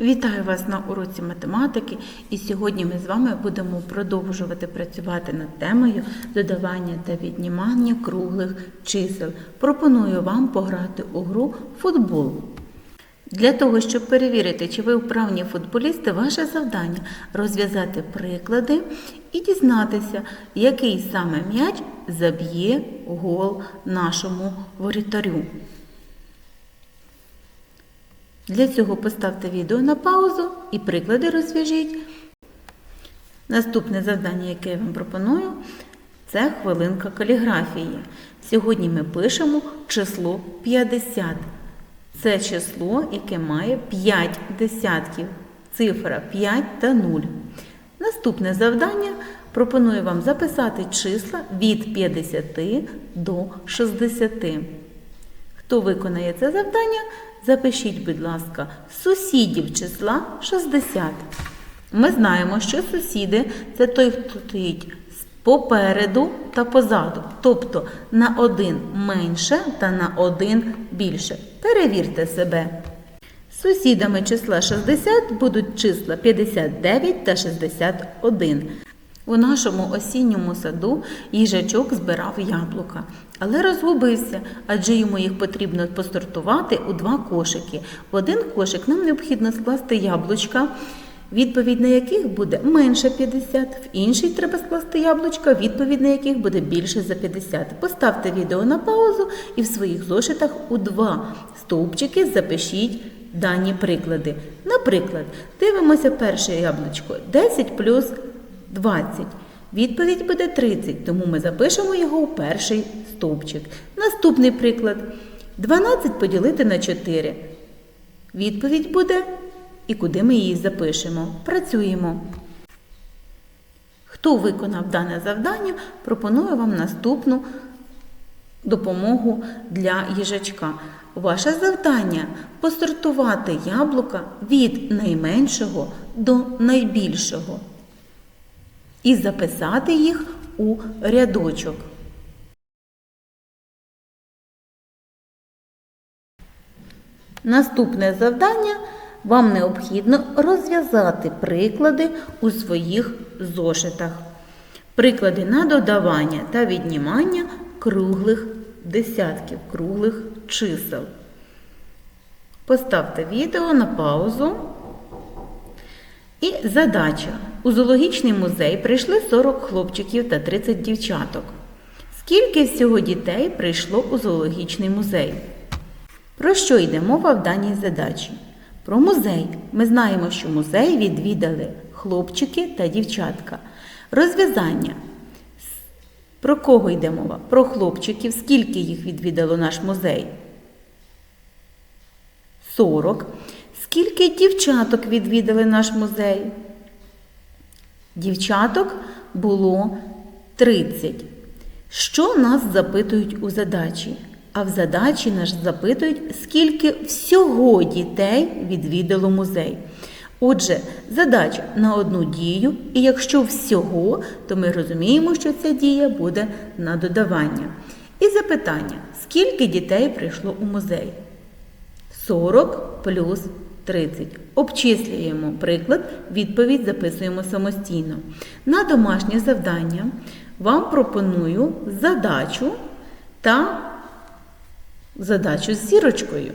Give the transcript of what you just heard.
Вітаю вас на уроці математики, і сьогодні ми з вами будемо продовжувати працювати над темою додавання та віднімання круглих чисел. Пропоную вам пограти у гру футбол. Для того, щоб перевірити, чи ви вправні футболісти, ваше завдання розв'язати приклади і дізнатися, який саме м'яч заб'є гол нашому ворітарю. Для цього поставте відео на паузу і приклади розв'яжіть. Наступне завдання, яке я вам пропоную, це хвилинка каліграфії. Сьогодні ми пишемо число 50. Це число, яке має 5 десятків. Цифра 5 та 0. Наступне завдання пропоную вам записати числа від 50 до 60. Хто виконає це завдання, запишіть, будь ласка, сусідів числа 60. Ми знаємо, що сусіди це той, хто стоїть попереду та позаду, тобто на один менше та на один більше. Перевірте себе. Сусідами числа 60 будуть числа 59 та 61. У нашому осінньому саду їжачок збирав яблука, але розгубився, адже йому їх потрібно посортувати у два кошики. В один кошик нам необхідно скласти яблучка, відповідь на яких буде менше 50, в інший треба скласти яблучка, відповідь на яких буде більше за 50. Поставте відео на паузу і в своїх зошитах у два стовпчики запишіть дані приклади. Наприклад, дивимося перше яблучко 10 плюс 20. Відповідь буде 30, тому ми запишемо його у перший стовпчик. Наступний приклад. 12 поділити на 4. Відповідь буде і куди ми її запишемо. Працюємо. Хто виконав дане завдання, пропоную вам наступну допомогу для їжачка. Ваше завдання посортувати яблука від найменшого до найбільшого і записати їх у рядочок. Наступне завдання вам необхідно розв'язати приклади у своїх зошитах. Приклади на додавання та віднімання круглих десятків, круглих чисел. Поставте відео на паузу. І задача. У зоологічний музей прийшли 40 хлопчиків та 30 дівчаток. Скільки всього дітей прийшло у зоологічний музей? Про що йде мова в даній задачі? Про музей. Ми знаємо, що музей відвідали хлопчики та дівчатка. Розв'язання. Про кого йде мова? Про хлопчиків. Скільки їх відвідало наш музей? 40. Скільки дівчаток відвідали наш музей? Дівчаток було 30. Що нас запитують у задачі? А в задачі нас запитують, скільки всього дітей відвідало музей. Отже, задача на одну дію, і якщо всього, то ми розуміємо, що ця дія буде на додавання. І запитання: скільки дітей прийшло у музей? 40 плюс 30. Обчислюємо приклад, відповідь записуємо самостійно. На домашнє завдання вам пропоную задачу та задачу з зірочкою.